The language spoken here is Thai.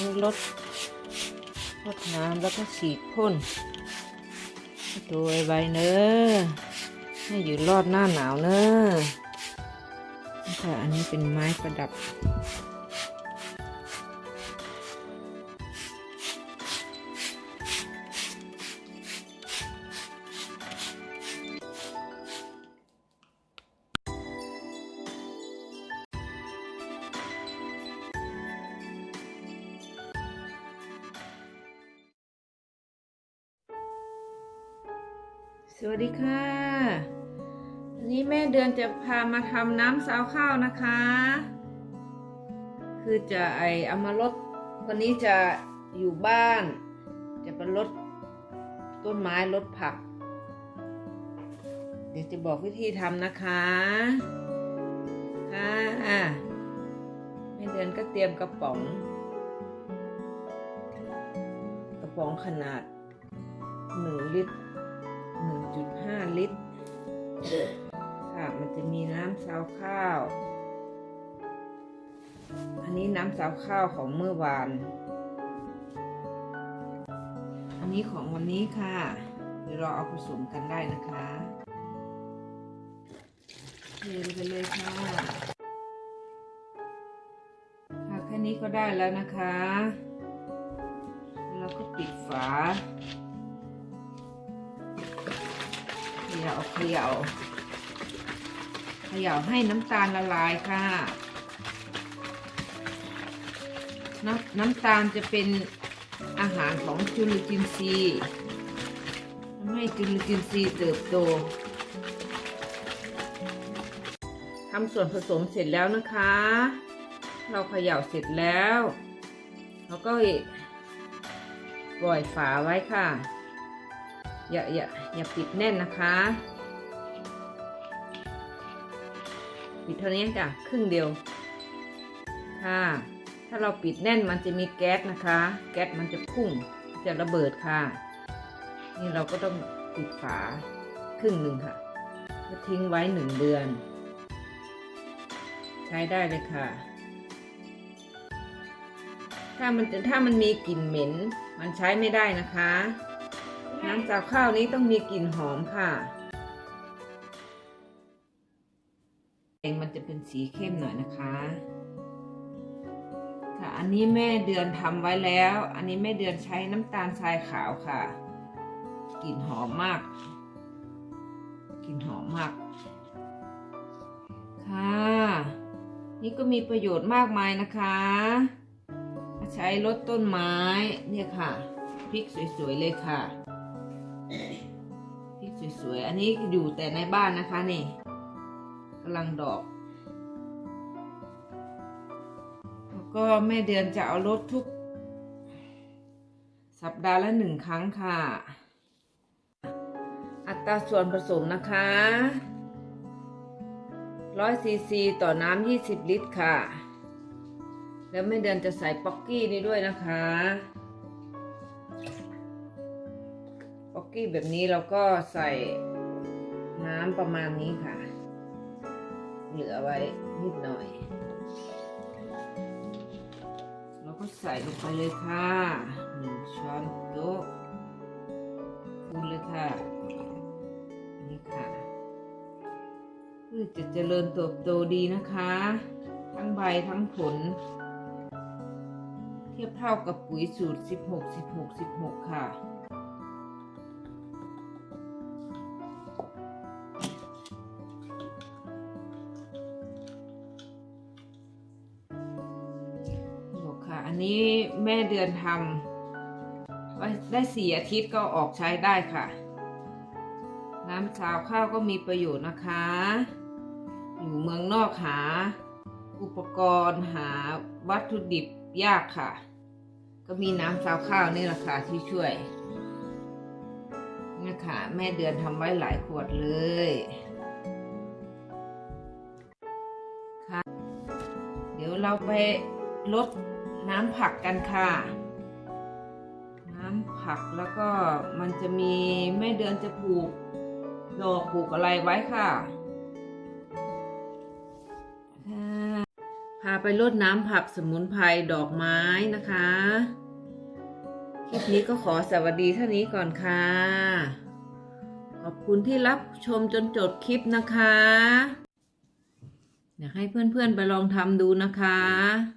นี้ลดลดน้ำแล้วก็ฉีดพ่นให้ตัวไวๆเนอะให้อยู่รอดหน้าหนาวเนอะค่ะอันนี้เป็นไม้ประดับ สวัสดีค่ะวันนี้แม่เดือนจะพามาทำน้ำซาวข้าวนะคะ คือจะไอเอามาลดวันนี้จะอยู่บ้าน จะไปลดต้นไม้ลดผัก เดี๋ยวจะบอกวิธีทำนะคะค่ะแม่เดือนก็เตรียมกระป๋อง กระป๋องขนาดหนึ่งลิตร 1.5 ลิตร ค่ะ มันจะมีน้ำซาวข้าว อันนี้น้ำซาวข้าวของเมื่อวาน อันนี้ของวันนี้ค่ะ เดี๋ยวเราเอาผสมกันได้นะคะเทไปเลยค่ะ ค่ะแค่นี้ก็ได้แล้วนะคะ แล้วก็ปิดฝา ย่าเขย่าเขย่าให้น้ำตาลละลายค่ะนน้ำตาลจะเป็นอาหารของจุลินทรีย์ทำให้จุลินทรีย์เติบโตทำส่วนผสมเสร็จแล้วนะคะ เราเขย่าเสร็จแล้ว เราก็ปล่อยฝาไว้ค่ะ อย่าอย่าอย่าปิดแน่นนะคะ ปิดเท่านี้จ้ะครึ่งเดียว ค่ะ ถ้าเราปิดแน่นมันจะมีแก๊สนะคะ แก๊สมันจะพุ่งจะระเบิดค่ะ นี่เราก็ต้องปิดฝาครึ่งหนึ่งค่ะทิ้งไว้หนึ่งเดือน ใช้ได้เลยค่ะ ถ้ามันถ้ามันมีกลิ่นเหม็น มันใช้ไม่ได้นะคะ น้ำจากข้าวนี้ต้องมีกลิ่นหอมค่ะแดงมันจะเป็นสีเข้มหน่อยนะคะ ค่ะ อันนี้แม่เดือนทำไว้แล้ว อันนี้แม่เดือนใช้น้ำตาลทรายขาวค่ะ กลิ่นหอมมาก กลิ่นหอมมาก ค่ะ นี่ก็มีประโยชน์มากมายนะคะใช้ลดต้นไม้เนี่ยค่ะพริกสวยๆเลยค่ะ พริกสวยๆ อันนี้อยู่แต่ในบ้านนะคะนี่กำลังดอก แล้วก็แม่เดือนจะเอารถทุก สัปดาห์ละหนึ่งครั้งค่ะ อัตราส่วนผสมนะคะร้อยซีซีต่อน้ำยี่สิบลิตรค่ะ แล้วแม่เดือนจะใส่ป๊อกกี้นี่ด้วยนะคะ ป๊อกกี้แบบนี้เราก็ใส่น้ำประมาณนี้ค่ะ เหลือไว้นิดหน่อย เราก็ใส่ลงไปเลยค่ะหนึ่งช้อนโต๊ะคูณเลยค่ะ นี่ค่ะพืชจะเจริญเติบโตดีนะคะ ทั้งใบทั้งผล เทียบเท่ากับปุ๋ยสูตร 16 16 16 ค่ะ อันนี้แม่เดือนทำไว้ได้สี่อาทิตย์ก็ออกใช้ได้ค่ะ น้ำชาวข้าวก็มีประโยชน์นะคะ อยู่เมืองนอกหา อุปกรณ์หาวัตถุดิบยากค่ะ ก็มีน้ำซาวข้าวนี่แหละค่ะที่ช่วยนี่ค่ะแม่เดือนทำไว้หลายขวดเลยค่ะเดี๋ยวเราไปลด น้ำผักกันค่ะ น้ำผักแล้วก็มันจะมีแม่เดือนจะปลูกดอกปลูกอะไรไว้ค่ะค่ะาไปรดน้ำผักสมุนไพรดอกไม้นะคะ คลิปนี้ก็ขอสวัสดีเท่านี้ก่อนค่ะ ขอบคุณที่รับชมจนจบคลิปนะคะ อยากให้เพื่อนๆไปลองทำดูนะคะ